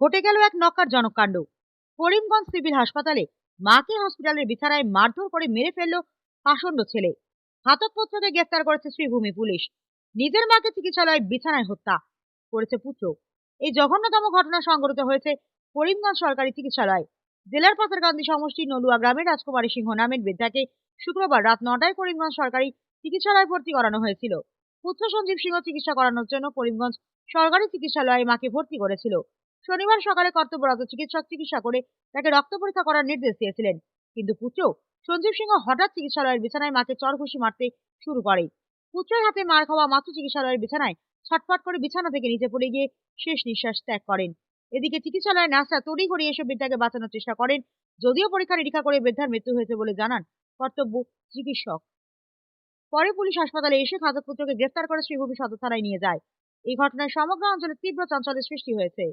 ঘটে গেল এক নক্কার জনকাণ্ড করিমগঞ্জ সিভিল হাসপাতালে মাকে হসপিটালের বিছানায় মারধর করে মেরে ফেলল পাষণ্ড ছেলে। ঘাতক পুত্রকে গ্রেফতার করেছে শ্রীভূমি পুলিশ। নিজের মাকে চিকিৎসালয়ে বিছানায় হত্যা করেছে পুত্র। এই জঘন্যতম ঘটনা সংঘটিত হয়েছে করিমগঞ্জ সরকারি চিকিৎসালয়। জেলার পাথারকান্দি সমষ্টি নলুয়া গ্রামের রাজকুমারী সিংহ নামের বৃদ্ধাকে শুক্রবার রাত নটায় করিমগঞ্জ সরকারি চিকিৎসালয়ে ভর্তি করানো হয়েছিল। পুত্র সঞ্জীব সিংহ চিকিৎসা করানোর জন্য করিমগঞ্জ সরকারি চিকিৎসালয়ে মাকে ভর্তি করেছিল। শনিবার সকালে কর্তব্যরত চিকিৎসক চিকিৎসা করে তাকে রক্ত পরীক্ষা করার নির্দেশ দিয়েছিলেন। কিন্তু পুত্র সঞ্জীব সিংহ হঠাৎ চিকিৎসালয়ের বিছানায় মাকে চরঘুষি মারতে শুরু করে। পুত্রের হাতে মার খাওয়া মাত্র চিকিৎসালয়ের বিছানায় ছটফট করে বিছানা থেকে নিচে পড়ে গিয়ে শেষ নিঃশ্বাস ত্যাগ করেন। এদিকে চিকিৎসালয়ের নার্সরা তড়িঘড়ি এসে বৃদ্ধাকে বাঁচানোর চেষ্টা করেন, যদিও পরীক্ষা নিরীক্ষা করে বৃদ্ধার মৃত্যু হয়েছে বলে জানান কর্তব্য চিকিৎসক। পরে পুলিশ হাসপাতালে এসে ঘাতক পুত্রকে গ্রেফতার করে শ্রীভূমি সদর থানায় নিয়ে যায়। এই ঘটনায় সমগ্র অঞ্চলে তীব্র চাঞ্চল্যের সৃষ্টি হয়েছে।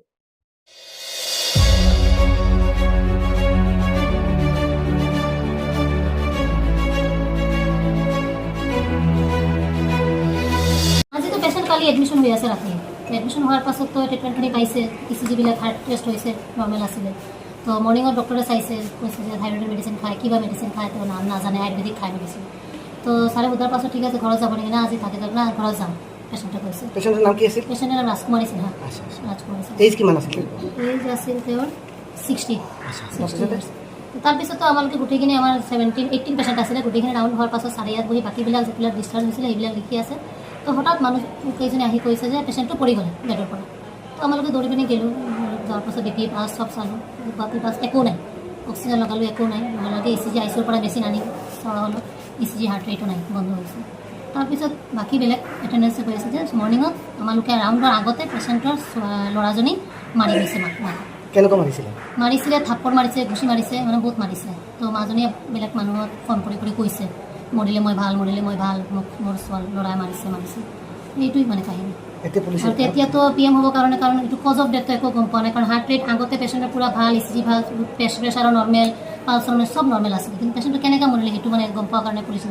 আজি তো পেচেণ্ট কালি এডমিশ্যন হৈ আছে ৰাতি। এডমিশ্যন হোৱাৰ পাছততো ট্ৰিটমেণ্টখিনি পাইছে ই চি জিবিলাক হাৰ্ট টেষ্ট হৈছে নৰ্মেল আছিলে। তো মৰ্ণিঙত ডক্টৰে চাইছে, কৈছে যে থাইৰয়ডৰ মেডিচিন খায়, কিবা মেডিচিন খায়, তো নাম নাজানে, আয়ুৰ্বেদিক খায় মেডিচিন তো ছাৰে সোধাৰ পাছত ঠিক আছে, ঘৰত যাব নেকি? না, আজি থাকে যাওক, না, ঘৰত যাম। পেচেণ্টে কৈছে পেচেণ্টৰ নাম কি আছিল? পেচেণ্টৰ নাম ৰাজকুমাৰী সিনহা। আচ্ছা আচ্ছা। সিনহা। এইজ আছিল? এইজ আছিল তেওঁৰ ছিক্সটি আচ্ছা তাৰপিছতে তাৰপিছতো আমালোকে গোটেইখিনি আমাৰ ছেভেণ্টিন এইটিন পেচেণ্ট আছিলে। গোটেইখিনি ৰাউণ্ড হোৱাৰ পাছত চাৰি ইয়াত বহি বাকীবিলাক যিবিলাক ডিছচাৰ্জ হৈছিলে সেইবিলাক লিখি আছে। তো হঠাৎ মানুহ কেইজনে আহি কৈছে যে পেচেণ্টটো পৰি গ'লে বেডৰ পৰা। তো আমালোকে দৌৰি পিনি গ'লোঁ। যোৱাৰ পাছত বি পি পাছ চব চালোঁ। বাপি পাছ একো নাই। অক্সিজেন লগালোঁ একো নাই। লগে লগে ই চি জি আই চিৰ পৰা মেচিন আনি চোৱা হ'লোঁ। ই চি জি হাৰ্ট ৰেটো নাই বন্ধ হৈছে। তাৰপিছত বাকী বেলেগ এটেণ্ডেঞ্চে কৈ আছে যে মৰ্ণিঙত আমালোকে ৰাউণ্ডৰ আগতে পেচেণ্টৰ ল'ৰাজনী মাৰি মাক মাক। কেনেকুৱা মাৰিছিলে? মাৰিছিলে থাপ্পৰ মাৰিছে ঘুচি মাৰিছে মানে বহুত মাৰিছে। তো মাজনীয়ে বেলেগ মানুহক ফোন কৰি কৰি কৈছে মৰিলে মই ভালো মৰিলে মই ভালো মোক মোৰ ছোৱালী ল'ৰাই মাৰিছে মাৰিছে। এইটোৱেই মানে কাহিনী। আৰু তেতিয়াতো পি এম হ'বৰ কাৰণে কাৰণ এইটো কজ অফ ডেথটো একো গম পোৱা নাই কাৰণ হাৰ্ট ৰেট আগতে পেচেণ্টৰ পূৰা ভালো জি ভালো প্ৰেছাৰো নৰ্মেল নৰ্মেল চব নৰ্মেল আছিলে। কিন্তু পেচেণ্টটো কেনেকৈ মৰিলে সেইটো মানে গম পোৱাৰ কাৰণে পুলিচে